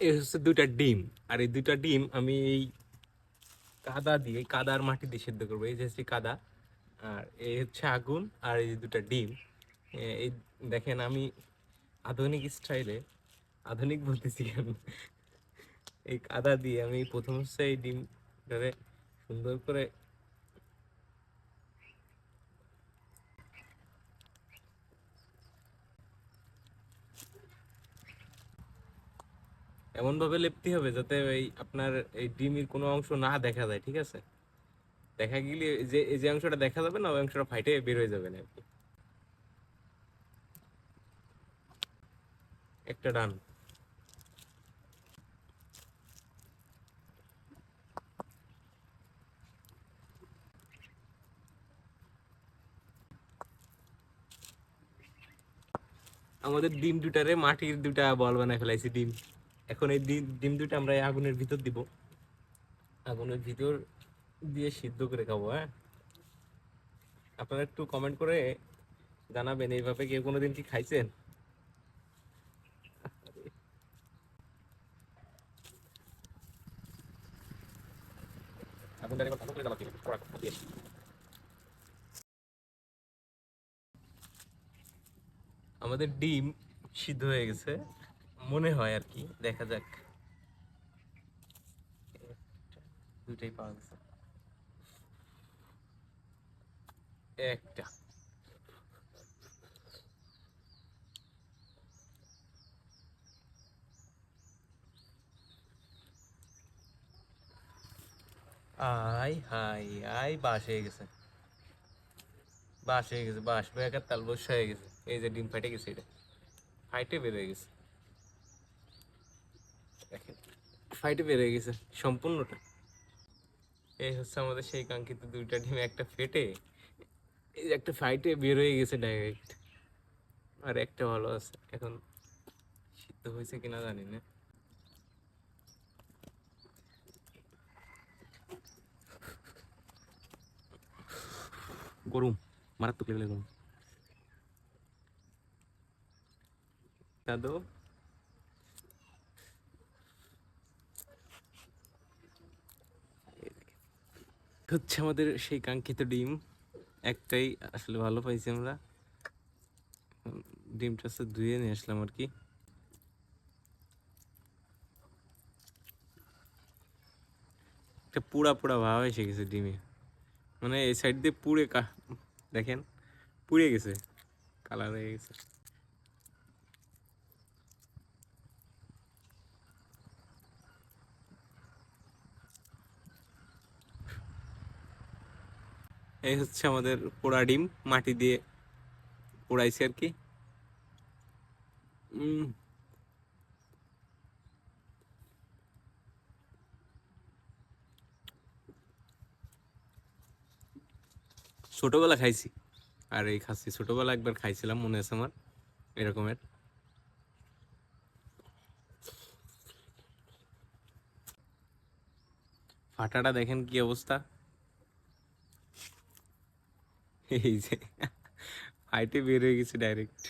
এই হচ্ছে দুইটা ডিম। আর এই দুইটা ডিম আমি এই কাদা দিয়ে কাদার মাটি দিয়ে সেদ্ধ করব। এই যে হচ্ছে কাদা, আর এই হচ্ছে আগুন, আর এই দুটা ডিম। এই দেখেন আমি আধুনিক স্টাইলে, আধুনিক বলতেছি কেন এই কাদা দিয়ে আমি প্রথম হচ্ছে এই ডিমটারে সুন্দর করে এমন ভাবে লেপতে হবে যাতে ওই আপনার এই ডিমের কোনো অংশ না দেখা যায়, ঠিক আছে? দেখা গেলে যে, এই যে অংশটা দেখা যাবে না, ওই অংশটা ফাইটে বের হয়ে যাবে না আর কি। একটা ডান। আমাদের ডিম দুটারে মাটির দুটা বল বানায় ফেলাইছি ডিম। এখন এই ডিম দুটা আমরা আগুনের ভিতর দিব। আগুনের ভিতর দিয়ে সিদ্ধ করে খাব হ্যাঁ? আপনারা একটু কমেন্ট করে জানাবেন এইভাবে কেউ কোনোদিন কি খাইছেন। আমাদের ডিম সিদ্ধ হয়ে গেছে। মনে হয় আর কি, দেখা যাক। দুটাই পাওয়া গেছে। একটা। আই হাই আই বাস হয়ে গেছে। বাস হয়ে গেছে, বাস। বেকার তাল বস হয়ে গেছে। এই যে ডিম ফাটে গেছে এটা। বের হয়ে গেছে। দেখেন। ফাইটে বের হয়ে গেছে সম্পূর্ণটা। এই হচ্ছে আমাদের সেই কাঙ্ক্ষিত দুইটা ডিম একটা ফেটে এই একটা ফাইটে বের হয়ে গেছে ডাইরেক্ট আর একটা ভালো আছে এখন সিদ্ধ হয়েছে কিনা জানি না। গরম মারাত্মক লেভেলে গরম দাদু হচ্ছে আমাদের সেই কাঙ্ক্ষিত ডিম। একটাই আসলে ভালো পাইছি আমরা। ডিমটা হচ্ছে ধুয়ে নিয়ে আসলাম আর কি। একটা পুরা পুরা ভাব এসে গেছে ডিমে। মানে এই সাইড দিয়ে পুড়ে দেখেন, পুড়ে গেছে কালার হয়ে গেছে। এই হচ্ছে আমাদের পোড়া ডিম, মাটি দিয়ে পোড়াইছে আর কি। ছোটবেলা খাইছি। আর এই খাসি ছোটবেলা একবার খাইছিলাম, মনে আছে আমার, এরকমের। ফাটাটা দেখেন কি অবস্থা। এই যে ফাইটে বের হয়ে গেছে ডাইরেক্ট